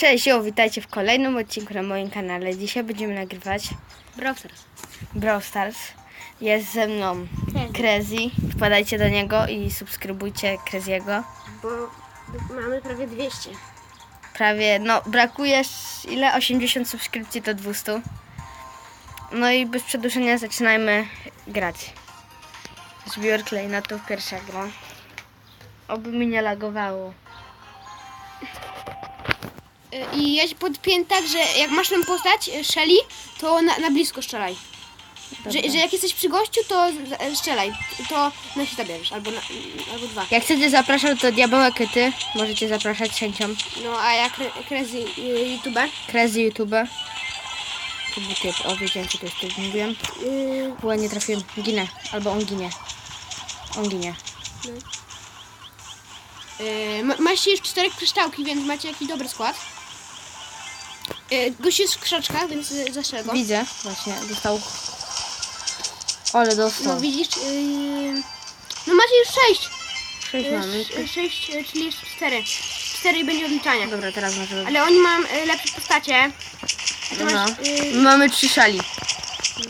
Cześć, jo, witajcie w kolejnym odcinku na moim kanale. Dzisiaj będziemy nagrywać Browser. Brawl Stars. Jest ze mną Crazy. Wpadajcie do niego i subskrybujcie Crazy'ego. Bo mamy prawie 200. Prawie, no brakuje ile? 80 subskrypcji do 200. No i bez przedłużenia zaczynajmy grać. Zbiór klejnotów, pierwsza gra. Oby mi nie lagowało. I ja ci podpię tak, że jak masz tę postać, y, Shelly, to na, na blisko strzelaj. Że, Dobra. że jak jesteś przy gościu, to z- e, strzelaj. To na hita bierzesz, albo, na, albo dwa. Jak chcecie zapraszam, to diabełek ty. Możecie zapraszać z chęcią. No a jak Cra- Crazy y, YouTube, Crazy YouTube. To był typ, o wiedziałem co to jest typ, mówiłem. y, Bo nie trafiłem, ginę, albo on ginie. On ginie. y, ma, macie już cztery kryształki, więc macie jakiś dobry skład. Gość jest w krzaczkach, więc go. Widzę, właśnie, dostał... Ale dostał. No widzisz, y, no macie już sześć. Sześć Y, mamy. sz- Sześć, czyli jeszcze cztery. Cztery i będzie odliczanie. Dobra, teraz możemy... Ale oni mają lepsze postacie. Ty No. masz Mamy trzy szali.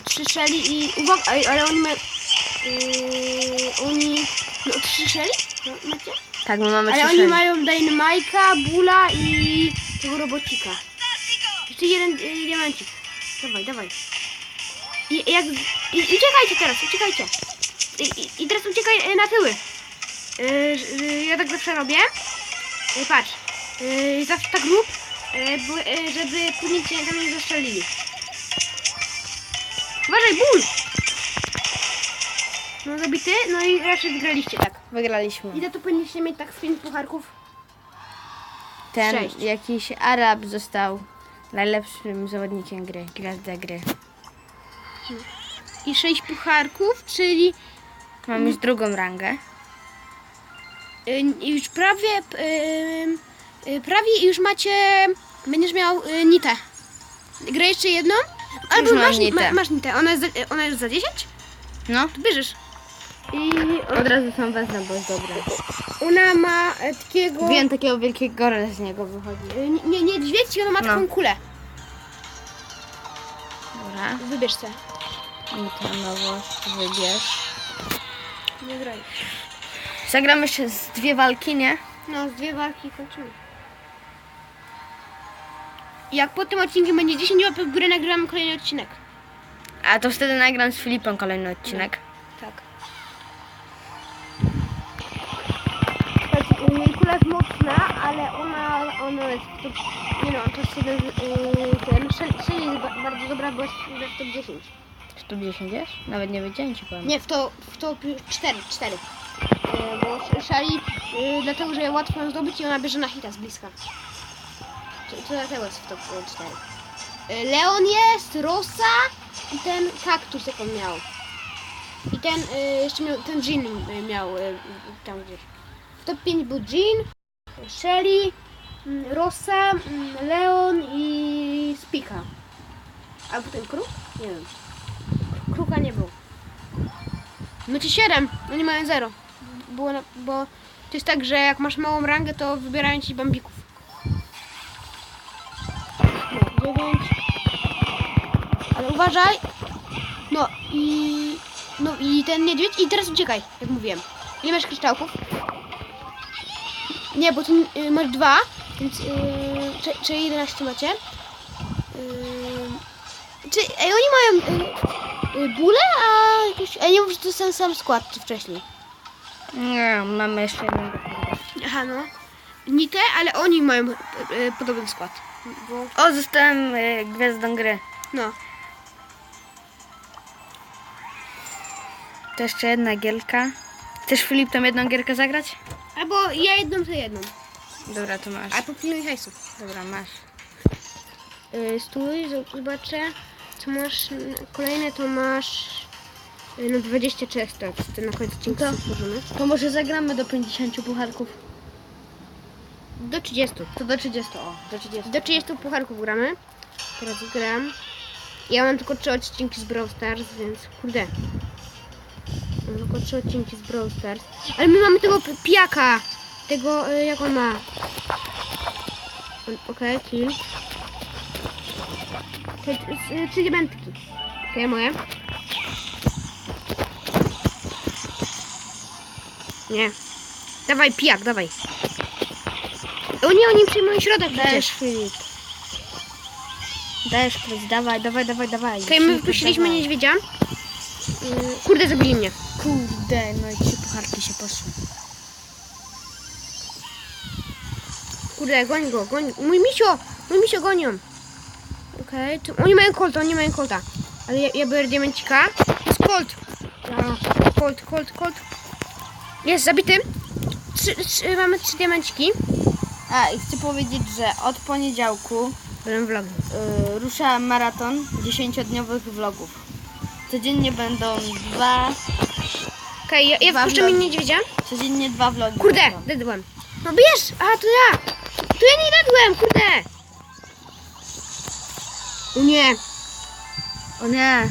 trzy szeli i uwaga, ej, ale oni mają. oni. No trzy szeli? No, macie? Tak, my mamy Ale trzy oni szali. mają Dynamite'a, Bula i tego robocika. Jeszcze jeden y, diamencik. Dawaj, dawaj. I, jak, i, uciekajcie teraz, uciekajcie. I, i, i teraz uciekaj y, na tyły. Y, y, ja tak zawsze robię. Y, patrz. Y, zawsze tak rób, y, żeby później cię tam nie zastrzelili. Uważaj, ból! No zabity, no i raczej wygraliście tak. Wygraliśmy. Ile to powinniście mieć tak z pięć pucharków? Ten Sześć. jakiś Arab został najlepszym zawodnikiem gry, gwiazda gry. I sześć pucharków, czyli Mam już drugą rangę. y, już prawie, y, y, prawie już macie, będziesz miał y, nitę. Grę jeszcze jedną? Albo mam masz, nitę. Ma, masz nitę. Ona jest, za, ona jest za 10? No, To bierzesz. I od razu są wezmę, bo jest dobre. ona ma e, takiego... Wiem, takiego wielkiego gorla z niego wychodzi. y, Nie, nie, niedźwiedź, ona ma No. taką kulę. Dobra. Wybierz se. I ta nowość wybierz. Nie graj. Zagramy jeszcze z dwie walki, nie? No, z dwie walki kończymy. Jak po tym odcinku będzie 10 łapek w górę, nagramy kolejny odcinek. A to wtedy nagram z Filipem kolejny odcinek. Jest mocna, ale ona, ona jest w top, nie no, to z- yy, ten, Shelly jest ba- bardzo dobra, bo jest w top 10. 110 jest? Nawet nie wiedziałem ci powiem. Nie, w to, w top 4, 4. Yy, bo Shelly, yy, dlatego, że łatwo ją zdobyć i ona bierze na hita z bliska. To, to dlatego jest w top 4. Yy, Leon jest, Rosa i ten kaktus, jak on miał. I ten, y, jeszcze miał, ten y, miał tam gdzieś. Top 5 był Jean, Shelly, mm, Rosa, mm, Leon i Spika. A potem Kruk? Nie wiem. Kruka nie był. Macie 7, oni mają 0. Było na, bo to jest tak, że jak masz małą rangę, to wybierają ci bambików. No, 9. Ale uważaj. No i. No i ten niedźwiedź. I teraz uciekaj, jak mówiłem. Ile masz kryształków? Nie, bo tu y, masz dwa, więc. Yy, czy, czy 11 macie? Yy, czy. Ej, oni mają. Yy, yy, bóle, a jakoś. A nie wiem, czy to jest ten sam skład, czy wcześniej. Nie, mamy jeszcze jedną. Aha, no. Nitę, ale oni mają yy, podobny skład. Bo. O, zostałem y, gwiazdą gry. No. To jeszcze jedna gierka. Chcesz Filip tą jedną gierkę zagrać? Albo ja jedną, to jedną. Dobra, to masz. A popilnuj hajsu. Dobra, masz. Yy, stój, zobaczę. Co masz? Kolejne to masz. Yy, no 23 ekstra. To na końcu odcinka stworzymy. To może zagramy do 50 pucharków. Do 30. To do 30, o, do 30. Do 30 pucharków gramy. Teraz gram. Ja mam tylko 3 odcinki z Brawl Stars, więc kurde. Mam tylko 3 odcinki z Brawl Stars. Ale my mamy tego p- piaka. Tego, y, jak on ma. Okej, kill. Okej, okay, trzy diamentki. Okej, moje. Nie. Dawaj, pijak, dawaj. O nie, oni przyjmują środek Dajesz. Filip. Dajesz Filip, dawaj, dawaj, dawaj, dawaj. Okej, my Filip, wypuściliśmy niedźwiedzia. Mm, Kurde, zabili mnie. Kurde, no i trzy pucharki się poszły. Kurde, goń go, goń. Mój misio! Mój misio gonią. Okej, tu- oni mają kolta, oni mają kolta. Ale ja, ja biorę diamencika. Jest kolt. Ja, kolt, kolt, kolt. Jest zabity. Trzy, trzy, mamy trzy diamenciki. A, i chcę powiedzieć, że od poniedziałku Będę vlog. y, rusza maraton 10-dniowych vlogów. Codziennie będą dwa, Okej, ja, ja Dwa wpuszczę mi vlogi. niedźwiedzia. codziennie dwa vlogi. Kurde, dedłem. No bierz! A, to ja! To ja nie dedłem, kurde! O nie! O nie.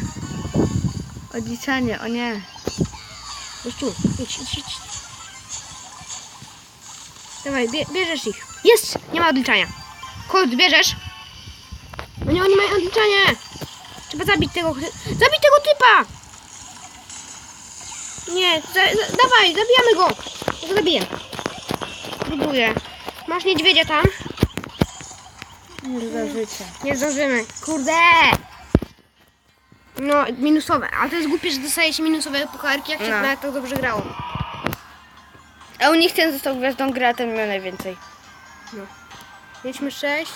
Odliczanie, o nie. Chodź tu, idź, idź, idź. Dawaj, bie, bierzesz ich. Jest! Nie ma odliczania. Kolt, bierzesz? No nie, oni mają odliczanie. Trzeba zabić tego, zabić tego typa! Nie, za, za, dawaj, zabijamy go. Zabiję. Próbuję. Masz niedźwiedzia tam? Nie zdążycie. Nie zdążymy. Kurde! No, minusowe. Ale to jest głupie, że dostaje się minusowe pucharki, jak się No. tak dobrze grało. A u nich ten został gwiazdą gry, a ten miał najwięcej. Mieliśmy sześć.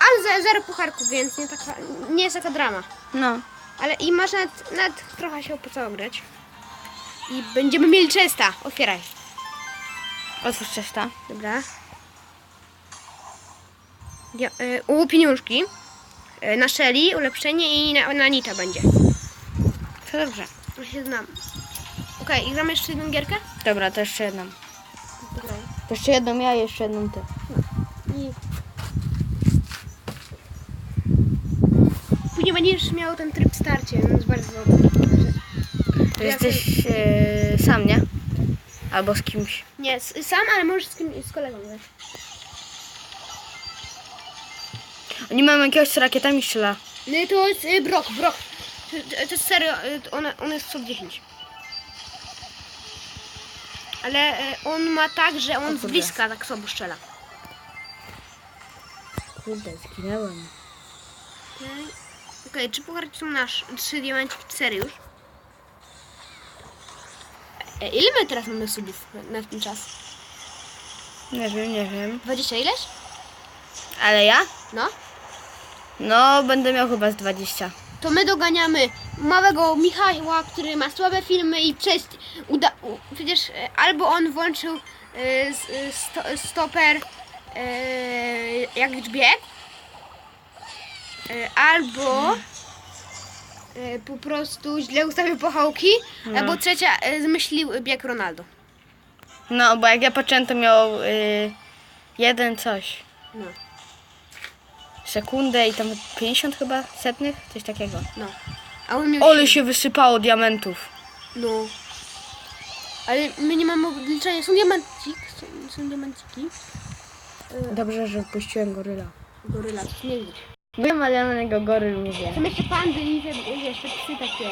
Ale zero pucharków, więc nie, taka, nie jest taka drama. No. Ale i masz nawet, nawet trochę się opłacało grać. I będziemy mieli częsta. Otwieraj. Otwórz czesta. Dobra. Ja, y, u pieniążki. Y, na Shelly, ulepszenie i na, na Nita będzie. To dobrze. Ja się znam. Okej, i gramy jeszcze jedną gierkę? Dobra, to jeszcze jedną. Dobra. To jeszcze jedną ja, jeszcze jedną ty. I... będziesz miał ten tryb starcie, no jest bardzo dobry. Ja jesteś e, sam, nie? Albo z kimś. Nie, s- sam, ale możesz z, kim, z kolegą grać. Oni mają jakiegoś, co rakietami strzela. No i to jest y, Brock, Brock. To, to- to jest serio, y, on, on jest top 10. Ale y, on ma tak, że on z kurde. bliska tak sobie strzela. Kurde, zginęłem. Okej, okay, czy pucharki są nasz? Trzy diamenciki, cztery już. E, ile my teraz mamy subów na, na ten czas? Nie wiem, nie wiem. 20 ileś? Ale ja? No. No, będę miał chyba z 20. To my doganiamy małego Michała, który ma słabe filmy i przez uda, u, przecież e, albo on włączył e, s- e, sto, stoper e, jak bieg, albo e, po prostu źle ustawił pochałki, No. albo trzecia e, zmyślił bieg Ronaldo. No, bo jak ja patrzyłem, to miał y, jeden coś. No, Sekundę i tam 50 chyba setnych? Coś takiego. no. A on miał Ole się wysypało diamentów. No. Ale my nie mamy odliczenia. Są diamenciki. Są, są diamenciki. E, Dobrze, że wpuściłem goryla. Goryla, to nie widać. Na niego goryl mówię. Są jeszcze pandy i te, te psy takie.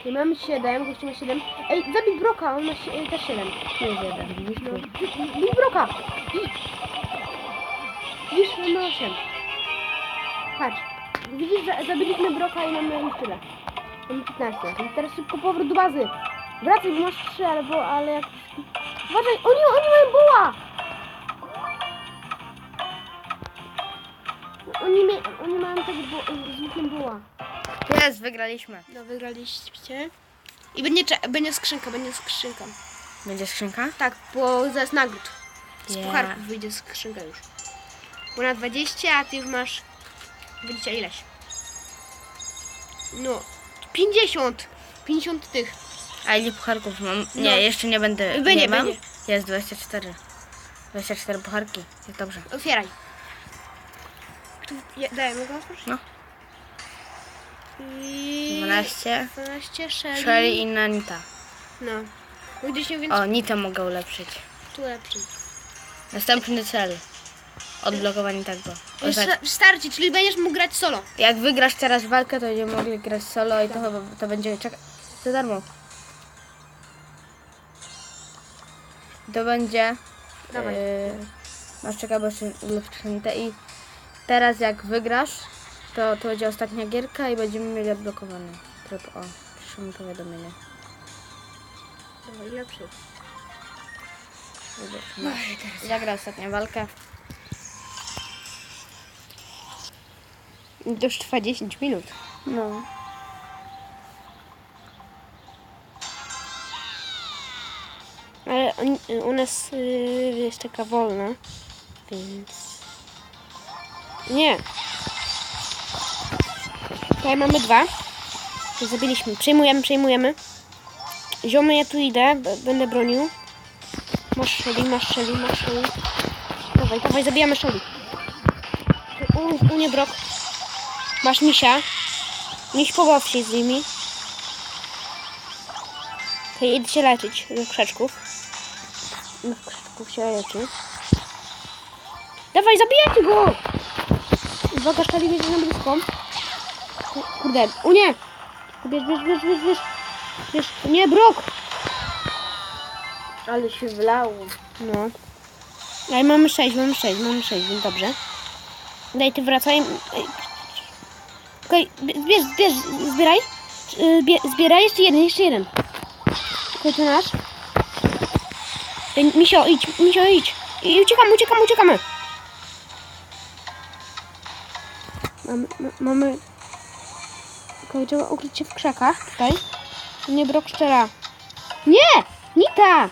Okay, mamy 7, gościu ma 7. Ej, zabij Broka, on ma sie- też 7. Tu jest jeden, No, bij- bij Broka! I... Widzisz, mamy 8. Patrz, widzisz, że zabiliśmy Broka i mamy już tyle. Mamy 15. I teraz szybko powrót do bazy. Wracaj, bo masz 3, ale, bo, ale jak... Uważaj, oni, oni mają buła! Oni, mia, oni mają tego bu- z łukiem buła. Jest, wygraliśmy. No, wygraliście. I będzie, cze- będzie skrzynka, będzie skrzynka. Będzie skrzynka? Tak, bo zaraz nagród. Z Yeah. pucharków wyjdzie skrzynka już. Bo na 20, a ty już masz 20 ileś. No, 50. 50 tych. A ile pucharków mam? No. Nie, jeszcze nie będę. Będzie, nie mam? będzie. Jest 24. 24 pucharki. Jest dobrze. Otwieraj. Tu, ja, dajemy go otworzyć? No. I... 12. 12, Shelly. Sherry i Nanita. No. Gdzieś nie więc O, Nita mogę ulepszyć. tu lepszy. Następny cel. Odblokowani tak go. Sta- Starcie, czyli będziesz mógł grać solo. Jak wygrasz teraz walkę, to będziemy mogli grać solo i to chyba to będzie czekać za darmo. To będzie. Dawaj. Yy, masz czekaj, bo jeszcze luftrzęte i teraz jak wygrasz, to, to będzie ostatnia gierka i będziemy mieli odblokowany tryb. O, przyszło mi powiadomienie. Dawaj, lepszy. Masz. Zagra ostatnia walka. To już trwa 10 minut. No. Ale oni, u nas y, jest taka wolna, więc... Nie. Tutaj mamy dwa. Zabiliśmy. Przejmujemy, przejmujemy. Ziomy, ja tu idę. Będę bronił. Masz szeli, masz szeli, masz szeli. Dawaj, dawaj, zabijamy szeli. U, u nie brok. Masz misia. Miś pobaw się z nimi. Okej, idę się leczyć do krzaczków. Do krzaczków się leczy. Dawaj, zabijajcie go! Uwaga, szali będzie na blisko. Ku- Kurde, u nie! Bierz, bierz, bierz, bierz, bierz. Bierz, nie, brok! Ale się wlało. No. Ale mamy sześć, mamy sześć, mamy sześć, więc dobrze. Daj, ty wracaj. Ej. Okej, bie- zbierz, zbierz, zbieraj. Y, Bie, zbieraj, jeszcze jeden, jeszcze jeden. Okej, to nasz. Misio, idź, Misio, idź. I uciekamy, uciekamy, uciekamy. Mamy, ma- mamy... Trzeba ukryć się w krzakach, tutaj. Nie brok szczera. Nie! Nita!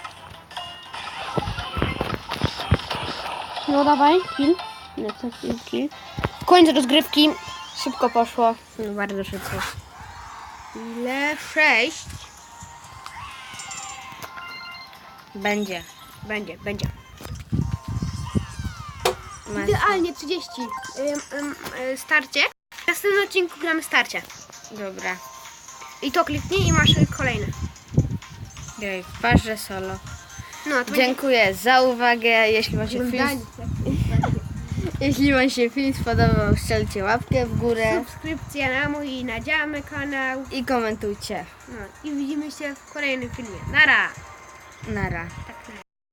No dawaj, kill. Nie, co kill, kill. Końc rozgrywki. Szybko poszło. No bardzo szybko. Ile? Sześć. Będzie. Będzie, będzie. Idealnie 30. Ym, ym, y, starcie. W następnym odcinku gramy starcie. Dobra. I to kliknij i masz y, kolejne. Graj w parze solo. No, to Dziękuję za uwagę. Jeśli wam się będzie film, jeśli wam się film spodobał, strzelcie łapkę w górę subskrypcja na mój i na dziamy kanał. i komentujcie. No, i widzimy się w kolejnym filmie. Nara! Nara. Tak